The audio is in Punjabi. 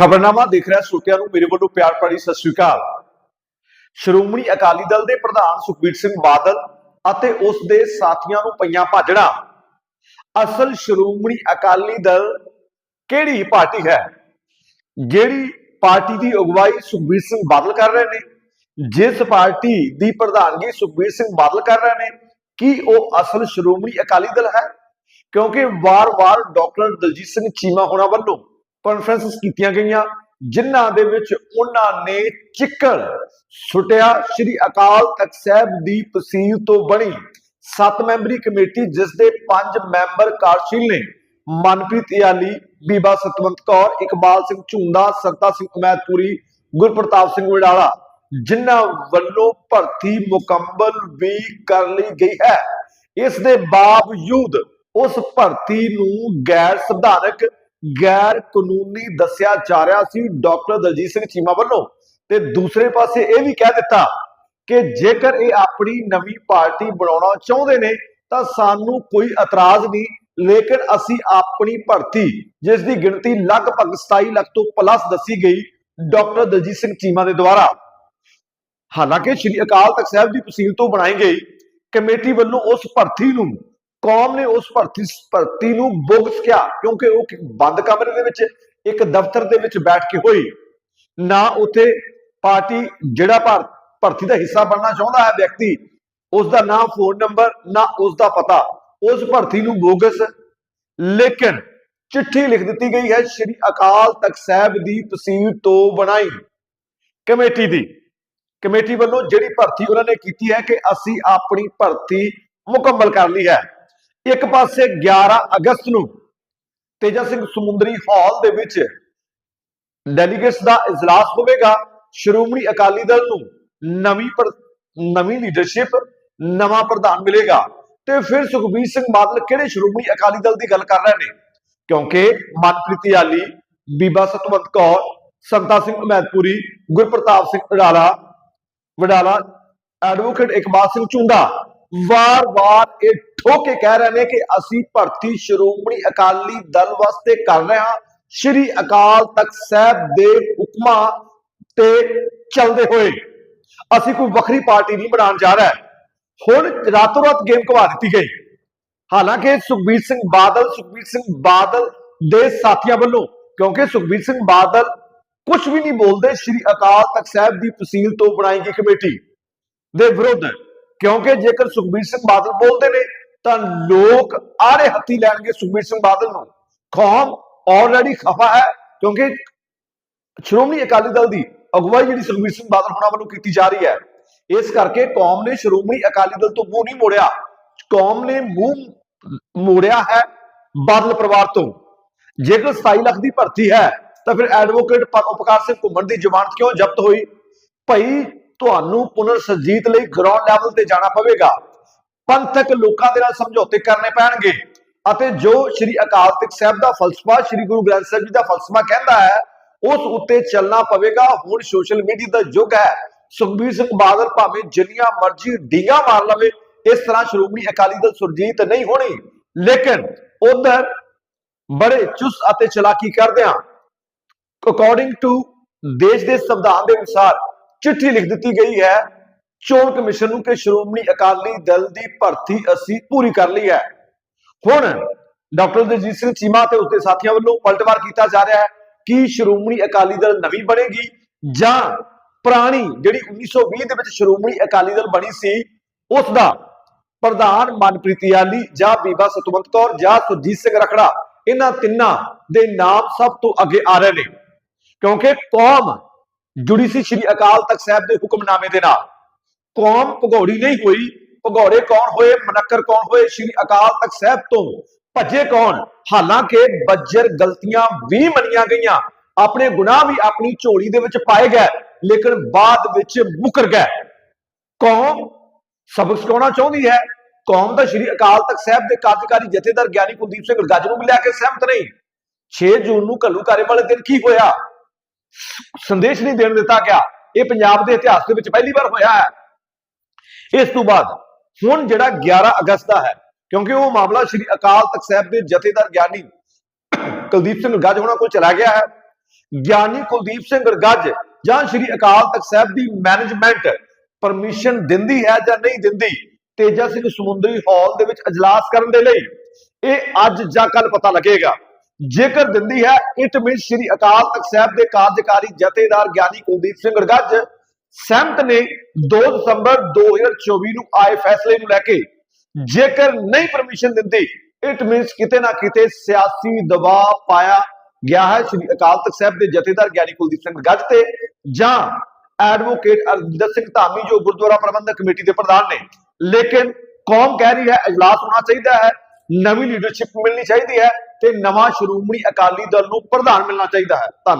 ਖਬਰਨਾਮਾ ਦੇਖ ਰਿਹਾ ਸਰੋਤਿਆਂ ਨੂੰ, ਮੇਰੇ ਵੱਲੋਂ ਪਿਆਰ ਭਰੀ ਸਤਿ ਸ੍ਰੀ ਅਕਾਲ। ਸ਼੍ਰੋਮਣੀ ਅਕਾਲੀ ਦਲ ਦੇ ਪ੍ਰਧਾਨ ਸੁਖਬੀਰ ਸਿੰਘ ਬਾਦਲ ਅਤੇ ਉਸ ਦੇ ਸਾਥੀਆਂ ਨੂੰ ਪਈਆਂ ਭਾਜੜਾਂ। ਅਸਲ ਸ਼੍ਰੋਮਣੀ ਅਕਾਲੀ ਦਲ ਕਿਹੜੀ ਪਾਰਟੀ ਹੈ? ਜਿਹੜੀ ਪਾਰਟੀ ਦੀ ਅਗਵਾਈ ਸੁਖਬੀਰ ਸਿੰਘ ਬਾਦਲ ਕਰ ਰਹੇ ਨੇ। ਜਿਸ ਪਾਰਟੀ ਦੀ ਪ੍ਰਧਾਨਗੀ ਸੁਖਬੀਰ ਸਿੰਘ ਬਾਦਲ ਕਰ ਰਹੇ ਨੇ, ਕੀ ਉਹ ਅਸਲ ਸ਼੍ਰੋਮਣੀ ਅਕਾਲੀ ਦਲ ਹੈ? ਕਿਉਂਕਿ ਵਾਰ-ਵਾਰ ਡਾਕਟਰ ਦਲਜੀਤ ਸਿੰਘ ਚੀਮਾ ਹੋਣਾ ਵੱਲੋਂ ਕਾਨਫਰੰਸਸ ਕੀਤੀਆਂ ਗਈਆਂ, ਜਿਨ੍ਹਾਂ ਦੇ ਵਿੱਚ ਉਹਨਾਂ ਨੇ ਚਿੱਕੜ ਸੁਟਿਆ। ਸ੍ਰੀ ਅਕਾਲ ਤਖਤ ਸਾਹਿਬ ਦੀ ਤਸੀਲ ਤੋਂ ਬਣੀ ਸੱਤ ਮੈਂਬਰੀ ਕਮੇਟੀ, ਜਿਸ ਦੇ ਪੰਜ ਮੈਂਬਰ ਕਾਰਜਸ਼ੀਲ ਨੇ, ਮਨਪ੍ਰੀਤ ਇਆਲੀ ਬੀਬਾ ਸਤਵੰਤ ਕੌਰ, ਇਕਬਾਲ ਸਿੰਘ ਝੁੰਦਾ ਸਰਤਾ ਸਿੰਘ ਉਮੈਦਪੁਰੀ ਗੁਰਪ੍ਰਤਾਪ ਸਿੰਘ ਵਡਾਲਾ, ਜਿਨ੍ਹਾਂ ਵੱਲੋਂ ਭਰਤੀ ਮੁਕੰਮਲ ਵੀ ਕਰ ਲਈ ਗਈ ਹੈ। ਇਸ ਦੇ ਬਾਵਜੂਦ ਉਸ ਭਰਤੀ ਨੂੰ ਗੈਰ ਸੰਵਿਧਾਨਕ ਗੈਰ ਕਾਨੂੰਨੀ ਦੱਸਿਆ ਜਾ ਰਿਹਾ ਸੀ ਡਾਕਟਰ ਦਲਜੀਤ ਸਿੰਘ ਚੀਮਾ ਵੱਲੋਂ। ਤੇ ਦੂਸਰੇ ਪਾਸੇ ਇਹ ਵੀ ਕਹਿ ਦਿੱਤਾ ਕਿ ਜੇਕਰ ਇਹ ਆਪਣੀ ਨਵੀਂ ਪਾਰਟੀ ਬਣਾਉਣਾ ਚਾਹੁੰਦੇ ਨੇ, ਤਾਂ ਸਾਨੂੰ ਕੋਈ ਇਤਰਾਜ਼ ਨਹੀਂ, ਲੇਕਿਨ ਅਸੀਂ ਆਪਣੀ ਭਰਤੀ, ਜਿਸ ਦੀ ਗਿਣਤੀ ਲਗਭਗ 27 ਲੱਖ ਤੋਂ ਪਲੱਸ ਦੱਸੀ ਗਈ ਡਾਕਟਰ ਦਲਜੀਤ ਸਿੰਘ ਚੀਮਾ ਦੇ ਦੁਆਰਾ। ਹਾਲਾਂਕਿ ਸ੍ਰੀ ਅਕਾਲ ਤਖਤ ਸਾਹਿਬ ਦੀ ਤਸੀਲ ਤੋਂ ਬਣਾਈ ਗਈ ਕਮੇਟੀ ਵੱਲੋਂ ਉਸ ਭਰਤੀ ਨੂੰ ਕੌਮ ਨੇ ਉਸ ਭਰਤੀ ਭਰਤੀ ਨੂੰ ਬੋਗਸ ਕਿਹਾ, ਕਿਉਂਕਿ ਉਹ ਬੰਦ ਕਮਰੇ ਦੇ ਵਿੱਚ, ਇੱਕ ਦਫ਼ਤਰ ਦੇ ਵਿੱਚ ਬੈਠ ਕੇ ਹੋਈ। ਨਾ ਉੱਥੇ ਪਾਰਟੀ, ਜਿਹੜਾ ਭਰ- ਭਰਤੀ ਦਾ ਹਿੱਸਾ ਬਣਨਾ ਚਾਹੁੰਦਾ ਹੈ ਵਿਅਕਤੀ, ਉਸ ਦਾ ਨਾਮ ਫੋਨ ਨੰਬਰ, ਨਾ ਉਸ ਦਾ ਪਤਾ। ਉਸ ਭਰਤੀ ਨੂੰ ਬੋਗਸ। ਲੇਕਿਨ ਚਿੱਠੀ ਲਿਖ ਦਿੱਤੀ ਗਈ ਹੈ, ਸ੍ਰੀ ਅਕਾਲ ਤਖਤ ਸਾਹਿਬ ਦੀ ਤਸੀਲ ਤੋਂ ਬਣਾਈ। ਕਮੇਟੀ ਦੀ। ਕਮੇਟੀ ਵੱਲੋਂ ਜਿਹੜੀ ਭਰਤੀ ਉਹਨਾਂ ਨੇ ਕੀਤੀ ਹੈ ਕਿ ਅਸੀਂ ਆਪਣੀ ਭਰਤੀ ਮੁਕੰਮਲ ਕਰ ਲਈ ਹੈ। ਇੱਕ ਪਾਸੇ 11 ਅਗਸਤ ਨੂੰ ਤੇਜਾ ਸਿੰਘ ਸਮੁੰਦਰੀ ਹਾਲ ਦੇ ਵਿੱਚ ਡੈਲੀਗੇਟਸ ਦਾ ਇਜਲਾਸ ਹੋਵੇਗਾ। ਸ਼੍ਰੋਮਣੀ ਅਕਾਲੀ ਦਲ ਨੂੰ ਨਵੀਂ ਨਵੀਂ ਲੀਡਰਸ਼ਿਪ ਨਵਾਂ ਪ੍ਰਧਾਨ ਮਿਲੇਗਾ। ਤੇ ਫਿਰ ਸੁਖਬੀਰ ਸਿੰਘ ਬਾਦਲ ਕਿਹੜੇ ਸ਼੍ਰੋਮਣੀ ਅਕਾਲੀ ਦਲ ਦੀ ਗੱਲ ਕਰ ਰਹੇ ਨੇ? ਕਿਉਂਕਿ ਮਨਪ੍ਰੀਤ ਆਲੀ ਬੀਬਾ ਸਤਵੰਤ ਕੌਰ, ਸੰਤਾ ਸਿੰਘ ਅਮੈਦਪੁਰੀ, ਗੁਰਪ੍ਰਤਾਪ ਸਿੰਘ ਵਡਾਲਾ ਵਡਾਲਾ ਐਡਵੋਕੇਟ ਇਕਬਾਲ ਸਿੰਘ ਝੁੰਦਾ ਵਾਰ-ਵਾਰ ਇਹ ਠੋਕ ਕੇ ਕਹਿ ਰਹੇ ਨੇ ਕਿ ਅਸੀਂ ਭਰਤੀ ਸ਼੍ਰੋਮਣੀ ਅਕਾਲੀ ਦਲ ਵਾਸਤੇ ਕਰ ਰਹੇ ਹਾਂ। ਸ਼੍ਰੀ ਅਕਾਲ ਤਖਤ ਸਾਹਿਬ ਦੇ ਹੁਕਮਾਂ ਤੇ ਚੱਲਦੇ ਹੋਏ ਅਸੀਂ ਕੋਈ ਵੱਖਰੀ ਪਾਰਟੀ ਨਹੀਂ ਬਣਾਉਣ ਜਾ ਰਹੇ। ਹੁਣ ਰਾਤੋਂ ਰਾਤ ਗੇਮ ਘਵਾ ਦਿੱਤੀ ਗਈ। ਹਾਲਾਂਕਿ ਸੁਖਬੀਰ ਸਿੰਘ ਬਾਦਲ, ਸੁਖਬੀਰ ਸਿੰਘ ਬਾਦਲ ਦੇ ਸਾਥੀਆਂ ਵੱਲੋਂ, ਕਿਉਂਕਿ ਸੁਖਬੀਰ ਸਿੰਘ ਬਾਦਲ ਕੁਝ ਵੀ ਨਹੀਂ ਬੋਲਦੇ, ਸ਼੍ਰੀ ਅਕਾਲ ਤਖਤ ਸਾਹਿਬ ਦੀ ਤਸੀਲ ਤੋਂ ਬਣਾਈ ਗਈ ਕਮੇਟੀ ਦੇ ਵਿਰੁੱਧ ਕਿਉਂਕਿ ਜੇਕਰ ਸੁਖਬੀਰ ਸਿੰਘ ਬਾਦਲ ਬੋਲਦੇ ਨੇ, ਤਾਂ ਲੋਕ ਆੜੇ ਹੱਥੀ ਲੈਣਗੇ ਸੁਖਬੀਰ ਸਿੰਘ ਬਾਦਲ ਨੂੰ। ਕੌਮ ਆਲਰੇਡੀ ਖਫਾ ਹੈ, ਕਿਉਂਕਿ ਸ਼੍ਰੋਮਣੀ ਅਕਾਲੀ ਦਲ ਦੀ ਅਗਵਾਈ ਜਿਹੜੀ ਸੁਖਬੀਰ ਸਿੰਘ ਬਾਦਲ ਹੋਣਾ ਵੱਲੋਂ ਕੀਤੀ ਜਾ ਰਹੀ ਹੈ, ਇਸ ਕਰਕੇ ਕੌਮ ਨੇ ਸ਼੍ਰੋਮਣੀ ਅਕਾਲੀ ਦਲ ਤੋਂ ਮੂੰਹ ਨਹੀਂ ਮੋੜਿਆ। ਕੌਮ ਨੇ ਮੂੰਹ ਮੋੜਿਆ ਹੈ ਬਾਦਲ ਪਰਿਵਾਰ ਤੋਂ। ਜੇਕਰ 27 ਲੱਖ ਦੀ ਭਰਤੀ ਹੈ, ਤਾਂ ਫਿਰ ਐਡਵੋਕੇਟ ਉਪਕਾਰ ਸਿੰਘ ਘੁੰਮਣ ਦੀ ਜ਼ਮਾਨਤ ਕਿਉਂ ਜ਼ਬਤ ਹੋਈ? ਭਈ ਤੁਹਾਨੂੰ ਪੁਨਰ ਸਰਜੀਤ ਲਈ ਗਰਾਊਂਡ ਲੈਵਲ ਤੇ ਜਾਣਾ ਪਵੇਗਾ। ਪੰਥਕ ਲੋਕਾਂ ਦੇ ਨਾਲ ਸਮਝੌਤੇ ਕਰਨੇ ਪੈਣਗੇ ਅਤੇ ਜੋ ਸ੍ਰੀ ਅਕਾਲ ਤਖਤ ਸਾਹਿਬ ਦਾ ਫਲਸਫਾ, ਸ੍ਰੀ ਗੁਰੂ ਗ੍ਰੰਥ ਸਾਹਿਬ ਜੀ ਦਾ ਫਲਸਫਾ ਕਹਿੰਦਾ ਹੈ, ਉਸ ਉੱਤੇ ਚੱਲਣਾ ਪਵੇਗਾ। ਹੁਣ ਸੋਸ਼ਲ ਮੀਡੀਆ ਦਾ ਯੁੱਗ ਹੈ। ਸੁਖਬੀਰ ਸਿੰਘ ਬਾਦਲ ਭਾਵੇਂ ਜਿੰਨੀਆਂ ਮਰਜ਼ੀ ਡੀਗਾ ਮਾਰ ਲਵੇ, ਇਸ ਤਰ੍ਹਾਂ ਸ਼੍ਰੋਮਣੀ ਅਕਾਲੀ ਦਲ ਸੁਰਜੀਤ ਨਹੀਂ ਹੋਣੀ। ਲੇਕਿਨ ਉਧਰ ਬੜੇ ਚੁਸਤ ਅਤੇ ਚਲਾਕੀ ਕਰਦਿਆਂ ਅਕੋਰਡਿੰਗ ਟੂ ਦੇਸ਼ ਦੇ ਸੰਵਿਧਾਨ ਦੇ ਅਨੁਸਾਰ ਚਿੱਠੀ ਲਿਖ ਦਿੱਤੀ ਗਈ ਹੈ। ਚੋਣ ਕਮਿਸ਼ਨ ਨੂੰ ਕਿ ਸ਼੍ਰੋਮਣੀ ਅਕਾਲੀ ਦਲ ਦੀ ਭਰਤੀ ਅਸੀਂ ਪੂਰੀ ਕਰ ਲਈ ਹੈ। ਹੁਣ ਡਾਕਟਰ ਦਲਜੀਤ ਸਿੰਘ ਚੀਮਾ ਤੇ ਉਸਦੇ ਸਾਥੀਆਂ ਵੱਲੋਂ ਪਲਟਵਾਰ ਕੀਤਾ ਜਾ ਰਿਹਾ ਹੈ ਕਿ ਸ਼੍ਰੋਮਣੀ ਅਕਾਲੀ ਦਲ ਨਵੀਂ ਬਣੇਗੀ ਜਾਂ ਪੁਰਾਣੀ ਜਿਹੜੀ 1920 ਦੇ ਵਿੱਚ ਸ਼੍ਰੋਮਣੀ ਅਕਾਲੀ ਦਲ ਬਣੀ ਸੀ ਉਸ ਦਾ ਪ੍ਰਧਾਨ ਮਨਪ੍ਰੀਤ ਯਾਲੀ ਜਾਂ ਬੀਬਾ ਸਤਵੰਤ ਕੌਰ ਜਾਂ ਸੁਰਜੀਤ ਸਿੰਘ ਰਖੜਾ, ਇਹਨਾਂ ਤਿੰਨਾਂ ਦੇ ਨਾਮ ਸਭ ਤੋਂ ਅੱਗੇ ਆ ਰਹੇ ਨੇ। ਕਿਉਂਕਿ ਕੌਮ ਜੁੜੀ ਸੀ ਸ੍ਰੀ ਅਕਾਲ ਤਖਤ ਸਾਹਿਬ ਦੇ ਹੁਕਮਨਾਮੇ ਦੇ ਨਾਲ। ਕੌਮ ਭਗੌੜੀ ਨਹੀਂ ਹੋਈ। ਭਗੌੜੇ ਕੌਣ ਹੋਏ? ਮਨੱਕਰ ਕੌਣ ਹੋਏ? ਸ੍ਰੀ ਅਕਾਲ ਤਖਤ ਸਾਹਿਬ ਤੋਂ ਭੱਜੇ ਕੌਣ? ਹਾਲਾਂਕਿ ਬੱਜਰ ਗਲਤੀਆਂ ਵੀ ਮੰਨੀਆਂ ਗਈਆਂ। ਆਪਣੇ ਗੁਨਾਹ ਵੀ ਆਪਣੀ ਝੋਲੀ ਦੇ ਵਿੱਚ ਪਾਏ ਗਏ, ਲੇਕਿਨ ਬਾਅਦ ਵਿੱਚ ਮੁਕਰ ਗਏ। ਕੌਮ ਸਬਕ ਸਿਖਾਉਣਾ ਚਾਹੁੰਦੀ ਹੈ। ਕੌਮ ਦਾ ਸ੍ਰੀ ਅਕਾਲ ਤਖਤ ਸਾਹਿਬ ਦੇ ਕਾਰਜਕਾਰੀ ਜਥੇਦਾਰ ਗਿਆਨੀ ਕੁਲਦੀਪ ਸਿੰਘ ਗੱਜ ਨੂੰ ਲੈ ਕੇ ਸਹਿਮਤ ਨਹੀਂ। 6 ਜੂਨ ਨੂੰ ਘੱਲੂਕਾਰੇ ਵਾਲੇ ਦਿਨ ਕੀ ਹੋਇਆ? ਸੰਦੇਸ਼ ਨਹੀਂ ਦੇਣ ਦਿੱਤਾ ਗਿਆ। ਇਹ ਪੰਜਾਬ ਦੇ ਇਤਿਹਾਸ ਦੇ ਵਿੱਚ ਪਹਿਲੀ ਵਾਰ ਹੋਇਆ ਹੈ। ਇਸ ਤੋਂ ਬਾਅਦ ਹੁਣ ਜਿਹੜਾ 11 ਅਗਸਤ ਦਾ ਹੈ, ਕਿਉਂਕਿ ਉਹ ਮਾਮਲਾ ਸ੍ਰੀ ਅਕਾਲ ਤਖਤ ਸਾਹਿਬ ਦੇ ਜਥੇਦਾਰ ਗਿਆਨੀ ਕੁਲਦੀਪ ਸਿੰਘ ਗੱਜ ਹੋਣਾ ਕੋਲ ਚਲਾ ਗਿਆ ਹੈ। ਗਿਆਨੀ ਕੁਲਦੀਪ ਸਿੰਘ ਗੜਗੱਜ ਜਾਂ ਸ੍ਰੀ ਅਕਾਲ ਤਖਤ ਸਾਹਿਬ ਦੀ ਮੈਨੇਜਮੈਂਟ ਪਰਮਿਸ਼ਨ ਦਿੰਦੀ ਹੈ ਜਾਂ ਨਹੀਂ ਦਿੰਦੀ, ਤੇਜਾ ਸਿੰਘ ਸਮੁੰਦਰੀ ਹਾਲ ਦੇ ਵਿੱਚ ਅਜਲਾਸ ਕਰਨ ਦੇ ਲਈ। ਇਹ ਅੱਜ ਜਾਂ ਕੱਲ ਪਤਾ ਲੱਗੇਗਾ। ਜੇਕਰ ਦਿੰਦੀ ਹੈ ਇਟ ਮੀਨ ਸ੍ਰੀ ਅਕਾਲ ਤਖਤ ਸਾਹਿਬ ਦੇ ਕਾਰਜਕਾਰੀ ਜਥੇਦਾਰ ਗਿਆਨੀ ਕੁਲਦੀਪ ਸਿੰਘ ਗੜਗੱਜ ਸਹਿਮਤ ਨੇ 2 ਦਸੰਬਰ 2024 ਨੂੰ ਆਏ ਫੈਸਲੇ ਨੂੰ ਲੈ ਕੇ ਜੇਕਰ ਨਹੀਂ ਪਰਮਿਸ਼ਨ ਦਿੰਦੀ ਇਟ ਮੀਨਸ ਕਿਤੇ ਨਾ ਕਿਤੇ ਸਿਆਸੀ ਦਬਾਅ ਪਾਇਆ ਗਿਆ ਹੈ ਸ੍ਰੀ ਅਕਾਲ ਤਖਤ ਸਾਹਿਬ ਦੇ ਜਥੇਦਾਰ ਗਿਆਨੀ ਕੁਲਦੀਪ ਸਿੰਘ ਗੱਜ ਤੇ, ਜਾਂ ਐਡਵੋਕੇਟ ਅਰਜਿੰਦਰ ਸਿੰਘ ਧਾਮੀ ਜੋ ਗੁਰਦੁਆਰਾ ਪ੍ਰਬੰਧਕ ਕਮੇਟੀ ਦੇ ਪ੍ਰਧਾਨ ਨੇ। ਲੇਕਿਨ ਕੌਮ ਕਹਿ ਰਹੀ ਹੈ ਅਜਲਾਸ ਹੋਣਾ ਚਾਹੀਦਾ ਹੈ, ਨਵੀਂ ਲੀਡਰਸ਼ਿਪ ਮਿਲਣੀ ਚਾਹੀਦੀ ਹੈ। ਤੇ ਨਵਾਂ ਸ਼੍ਰੋਮਣੀ ਅਕਾਲੀ ਦਲ ਨੂੰ ਪ੍ਰਧਾਨ ਮਿਲਣਾ ਚਾਹੀਦਾ ਹੈ। ਧੰਨਵਾਦ।